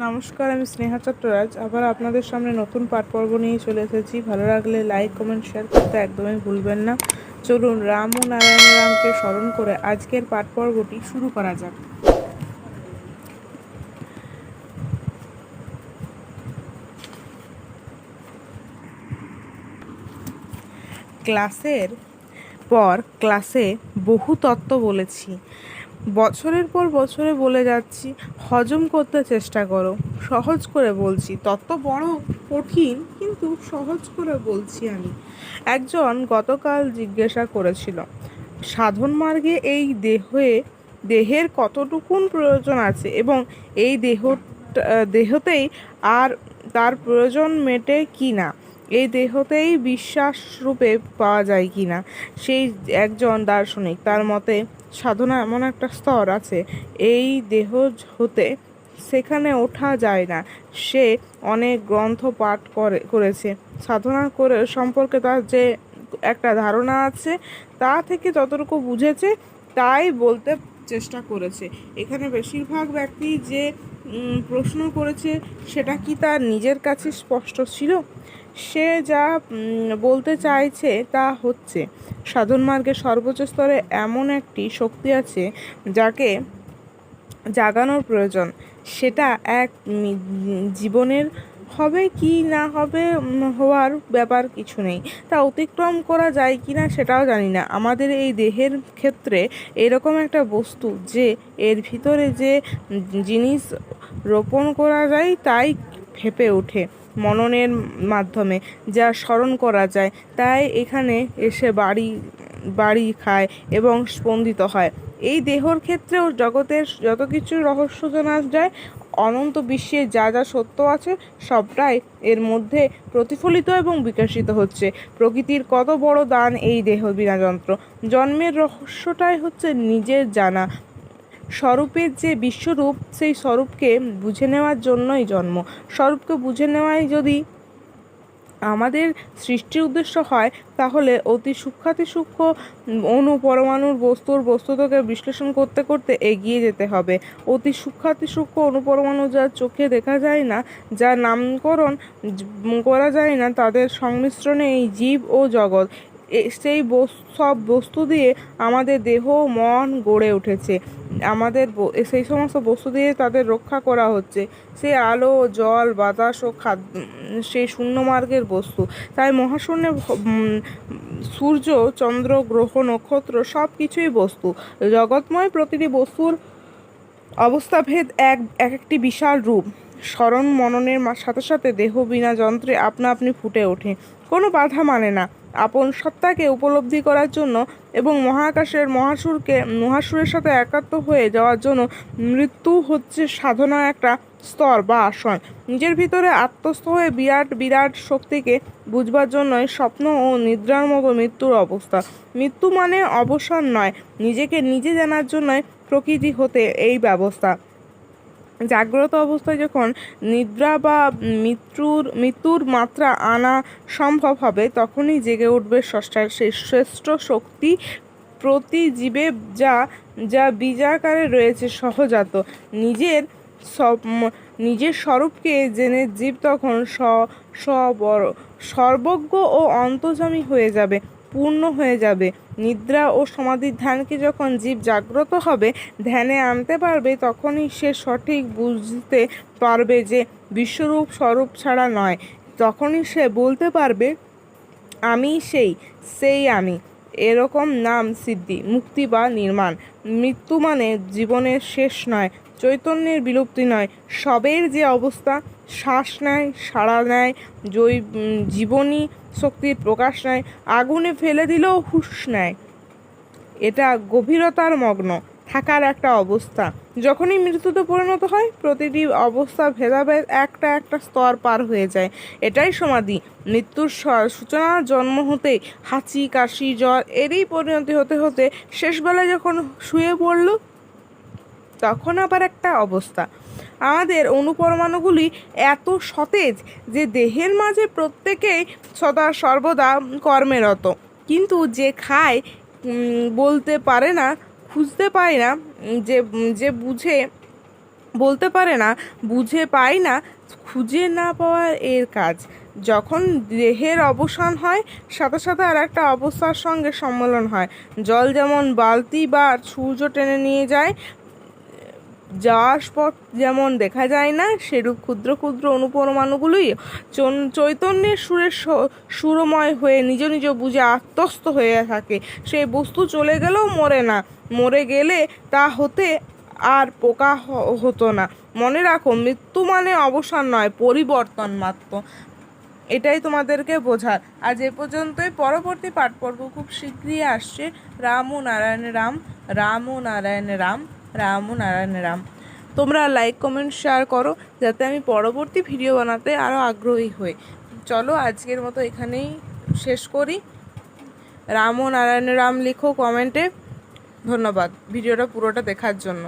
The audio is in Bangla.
নমস্কার, আমি স্নেহা চট্টরাজ। আবার আপনাদের সামনে নতুন পাঠ পর্ব নিয়ে চলে এসেছি। ভালো লাগলে লাইক কমেন্ট শেয়ার করতে একদমই ভুলবেন না। চলুন রাম ও নারায়ণ রামকে স্মরণ করে আজকের পাঠ পর্বটি শুরু করা যাক। ক্লাসের পর ক্লাসে বহু তত্ত্ব বলেছি। বছরের পর বছরে বলে যাচ্ছি, হজম করতে চেষ্টা করো। সহজ করে বলছি, তত বড় কঠিন, কিন্তু সহজ করে বলছি আমি। একজন গতকাল জিজ্ঞাসা করেছিল, সাধন মার্গে এই দেহে, দেহের কতটুকুন প্রয়োজন আছে? এবং এই দেহ দেহতেই আর তার প্রয়োজন মেটে কি না? এই দেহতেই বিশ্বাস রূপে পাওয়া যায় কি না সেই একজন দার্শনিক, তার মতে সাধনা এমন একটা স্তর আছে, এই দেহ হতে সেখানে ওঠা যায় না, সে অনেক গ্রন্থ পাঠ করে, করেছে। সাধনা করে সম্পর্কে তার যে একটা ধারণা আছে, তা থেকে যতটুকু বুঝেছে, তাই বলতে চেষ্টা করেছে। এখানে বেশিরভাগ ব্যক্তি যে প্রশ্ন করেছে, সেটা কি তার নিজের কাছে স্পষ্ট ছিল? সে যা বলতে চাইছে তা হচ্ছে, সাধন মার্গের সর্বোচ্চ স্তরে এমন একটি শক্তি আছে যাকে জাগানোর প্রয়োজন। সেটা এক জীবনের হবে কি না হবে হওয়ার ব্যাপার কিছু নেই। তা অতিক্রম করা যায় কি না সেটাও জানি না। আমাদের এই দেহের ক্ষেত্রে এরকম একটা বস্তু যে এর ভিতরে যে জিনিস রোপণ করা যায় তাই ফেপে ওঠে মননের মাধ্যমে, যা স্মরণ করা যায়। তাই এখানে এসে বাড়ি বাড়ি খায় এবং স্পন্দিত হয়। এই দেহর ক্ষেত্রেও জগতের যত কিছু রহস্য জানা যায় অনন্ত বিশ্বে যা যা সত্য আছে সবটাই এর মধ্যে প্রতিফলিত এবং বিকাশিত হচ্ছে। প্রকৃতির কত বড় দান এই দেহ বিনা যন্ত্র জন্মের রহস্যটাই হচ্ছে নিজের জানা। স্বরূপের যে বিশ্বরূপ, সেই স্বরূপকে বুঝে নেওয়ার জন্যই জন্ম। স্বরূপকে বুঝে নেওয়াই যদি আমাদের সৃষ্টির উদ্দেশ্য হয়, তাহলে অতি সূক্ষ্মাতি সূক্ষ্ম অণু পরমাণুর বস্তুর বস্তুতকে বিশ্লেষণ করতে করতে এগিয়ে যেতে হবে। অতি সূক্ষ্মাতি সূক্ষ্ম অণু পরমাণু যা চোখে দেখা যায় না যা নামকরণ করা যায় না, তাদের সংমিশ্রণে এই জীব ও জগৎ। সেই সব বস্তু দিয়ে আমাদের দেহ মন গড়ে উঠেছে। আমাদের সেই সমস্ত বস্তু দিয়ে তাদের রক্ষা করা হচ্ছে। সে আলো, জল, বাতাস ও খাদ্য সেই শূন্য মার্গের বস্তু। তাই মহাশূন্যে সূর্য, চন্দ্র, গ্রহ, নক্ষত্র সব কিছুই বস্তু। জগৎময় প্রতিটি বস্তুর অবস্থাভেদ এক এক একটি বিশাল রূপ। স্মরণ, মননের সাথে সাথে দেহ বিনা যন্ত্রে আপনা আপনি ফুটে ওঠে। কোনো বাধা মানে না। আপন সত্তাকে উপলব্ধি করার জন্য এবং মহাকাশের মহাসুরকে, মহাসুরের সাথে একাত্ম হয়ে যাওয়ার জন্য মৃত্যু হচ্ছে সাধনা একটা স্তর বা আসন নিজের ভিতরে আত্মস্থ হয়ে বিরাট বিরাট শক্তিকে বুঝবার জন্যই স্বপ্ন ও নিদ্রার মতো মৃত্যুর অবস্থা। মৃত্যু মানে অবসান নয়, নিজেকে নিজে জানার জন্যই প্রকৃতি হতে এই ব্যবস্থা। জাগ্রত অবস্থায় যখন নিদ্রা বা মৃত্যুর মৃত্যুর মাত্রা আনা সম্ভব হবে, তখনই জেগে উঠবে স্রষ্টার সেই শ্রেষ্ঠ শক্তি প্রতি জীবে যা যা বীজাকারে রয়েছে সহজাত। নিজের নিজের স্বরূপকে জেনে জীব তখন সর্বজ্ঞ ও অন্তর্যামী হয়ে যাবে, পূর্ণ হয়ে যাবে। নিদ্রা ও সমাধির ধ্যানকে যখন জীব জাগ্রত হবে ধ্যানে আনতে পারবে তখনই সে সঠিক বুঝতে পারবে যে বিশ্বরূপ স্বরূপ ছাড়া নয়। তখনই সে বলতে পারবে আমি সেই সেই আমি। এরকম নাম সিদ্ধি মুক্তি বা নির্মাণ। মৃত্যু মানে জীবনের শেষ নয় চৈতন্যের বিলুপ্তি নয়। সবের যে অবস্থা শ্বাস নেয় সাড়া নেয় জৈ উম, জীবনী শক্তির প্রকাশ নেয় আগুনে ফেলে দিলেও হুশ নেয় এটা গভীরতার মগ্ন, থাকার একটা অবস্থা। যখনই মৃত্যুতে পরিণত হয়, প্রতিটি অবস্থা, ভেদাভেদ একটা একটা স্তর পার হয়ে যায়। এটাই সমাধি। মৃত্যুর সূচনা জন্ম হতে হাঁচি, কাশি, জ্বর এরই পরিণতি হতে হতে শেষবেলায় যখন শুয়ে পড়ল, তখন আবার একটা অবস্থা। আমাদের অনুপরমাণুগুলি এত সতেজ যে দেহের মাঝে প্রত্যেকেই সদা সর্বদা কর্মেরত। কিন্তু যে খায় বলতে পারে না, খুঁজতে পায় না, যে যে বুঝে, বলতে পারে না, বুঝে পায় না, খুঁজে না পাওয়ার এর কাজ। যখন দেহের অবসান হয়, সাথে সাথে আর একটা অবস্থার সঙ্গে সম্মেলন হয়। জল যেমন বালতি বা সূর্য টেনে নিয়ে যায় যাওয়ার পথ যেমন দেখা যায় না, সেরূপ ক্ষুদ্র ক্ষুদ্র অনুপরমাণুগুলোই চন- চৈতন্যের সুরে স- সুরময় হয়ে নিজ নিজ বুঝে আত্মস্থ হয়ে থাকে। সেই বস্তু চলে গেলেও মরে না। মরে গেলে তা হতে আর পোকা হতো না। মনে রাখো, মৃত্যু মানে অবসান নয়, পরিবর্তন মাত্র। এটাই তোমাদেরকে বোঝার। আজ এ পর্যন্তই। পরবর্তী পাঠ পর্ব খুব শীঘ্রই আসছে। রাম ও নারায়ণ রাম রাম ও নারায়ণ রাম। রাম ও নারায়ণ রাম। তোমরা লাইক কমেন্ট শেয়ার করো যাতে আমি পরবর্তী ভিডিও বানাতে আরও আগ্রহী হই। চলো আজকের মতো এখানেই শেষ করি। রাম ও নারায়ণ রাম লিখো কমেন্টে ধন্যবাদ। ভিডিওটা পুরোটা দেখার জন্য।